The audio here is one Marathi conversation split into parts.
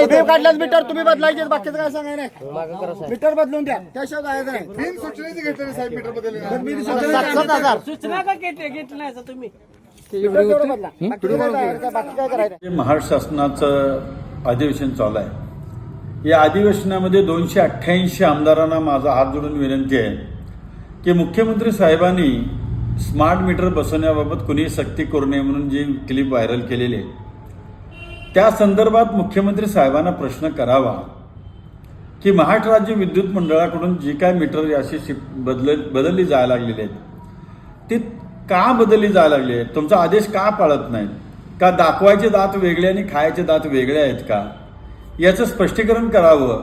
तुम्ही काढल्याच मीटर तुम्ही बदलायचे बाकीचं काय सांगाय नाही. मीटर बदलून द्या त्याशिवाय जायचं नाही. बिन सूचनेची घेतलेली साहेब मीटर सूचना का घेतली घेतली नाही तुम्ही? महाराष्ट्र शासनाचं अधिवेशन चालू आहे. या अधिवेशनामध्ये दोनशे अठ्ठ्याऐंशी आमदारांना माझा हात जोडून विनंती आहे की मुख्यमंत्री साहेबांनी स्मार्ट मीटर बसवण्याबाबत कुणी सक्ती करू नये म्हणून जी क्लिप व्हायरल केलेली आहे त्या संदर्भात मुख्यमंत्री साहेबांना प्रश्न करावा की महाराष्ट्र राज्य विद्युत मंडळाकडून जी काय मीटर अशी शिप बदल बदलली जायला लागलेली आहेत ती का बदलली जायला लागली आहे तुमचा आदेश का पाळत नाही का दाखवायचे दात वेगळे आणि खायचे दात वेगळे आहेत का? याचं स्पष्टीकरण करावं.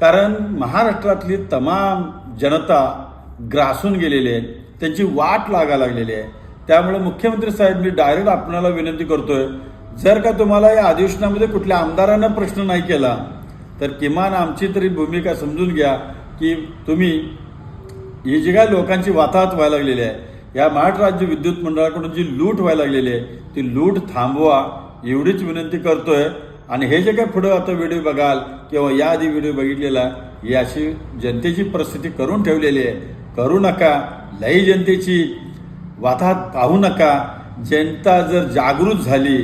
कारण महाराष्ट्रातली तमाम जनता ग्रासून गेलेली आहे त्यांची वाट लागा लागलेली आहे. त्यामुळे मुख्यमंत्री साहेब मी डायरेक्ट आपणाला विनंती करतोय जर का तुम्हाला या अधिवेशनामध्ये कुठल्या आमदारानं प्रश्न नाही केला? तर किमान आमची तरी भूमिका समजून घ्या की तुम्ही ही जी काय लोकांची वाताहत व्हायला लागलेली आहे या महाराष्ट्र राज्य विद्युत मंडळाकडून जी लूट व्हायला लागलेली आहे ती लूट थांबवा एवढीच विनंती करतोय. आणि हे जे काय पुढं आता व्हिडिओ बघाल किंवा याआधी व्हिडिओ बघितलेला ही अशी जनतेची परिस्थिती करून ठेवलेली आहे. करू नका लई जनतेची वाताहत पाहू नका. जनता जर जागृत झाली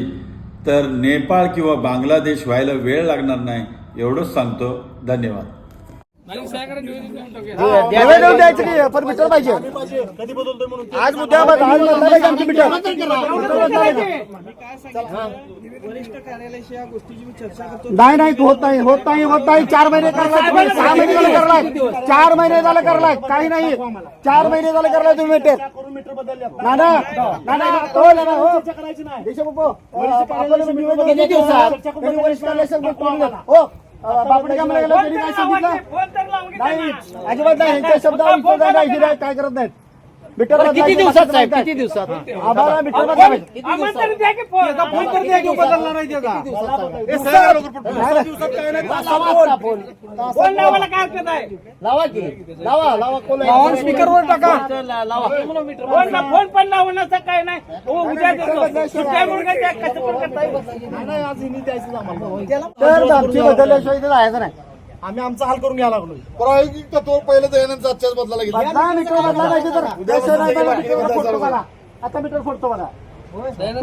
तर नेपाळ किंवा बांगलादेश व्हायला वेळ लागणार नाही एवढंच सांगतो. धन्यवाद. निवेदन द्यायचं की पण मीटर पाहिजे. आज उद्या बदला आज बदलायला आमची मीटर वरिष्ठ कार्यालयाशी या गोष्टीची मी चर्चा करतो नाही नाही होत नाही होत नाही होत नाही. चार महिने करलाय तुम्ही. सहा महिने झाले करलाय. चार महिने झालं करलाय. काही नाही. चार महिने झाले करलाय तुम्ही मीटर नाना नाना हो नाना हो. देशमुख हो. निवेदन दिवसात? वरिष्ठ. हो. अं, बापडे कामाला गेला त्यांनी काय सांगितलं? नाही अजिबात नाही. यांच्या शब्दावर काय करत नाहीत? मीटर किती दिवसात साहेब? किती दिवसात? आम्हाला मीटर बदलायचं. आमंत्रण द्या की फोन. फोन तर द्या की बदलणार नाही ते का फोन. लावायला काय हरकत आहे? लावा की. लावा लावा कोण स्पीकरवर टाका. फोन फोन पण लावून असं काय नाही. हो उद्या देतो. सुट्ट्या मुलगा त्या कसं पण करता येईल. तर आमची बदलल्याशिवाय इथे जायचं नाही. आम्ही आमचा हाल करून घ्यायला लागलो प्रायोगिक तत्व पहिलं दयानंद आजच्याच बदलायला गेले बदला मीटर बदला नाही तर उद्याशिवाय नाही बदला, मीटर फोडतो मला आता मीटर फोडतो मला निवेदन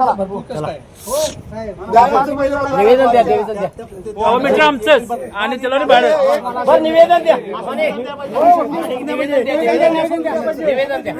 द्या निवेदन द्या मीटर आमचंच आणि त्याला भाडं बरं निवेदन द्या निवेदन द्या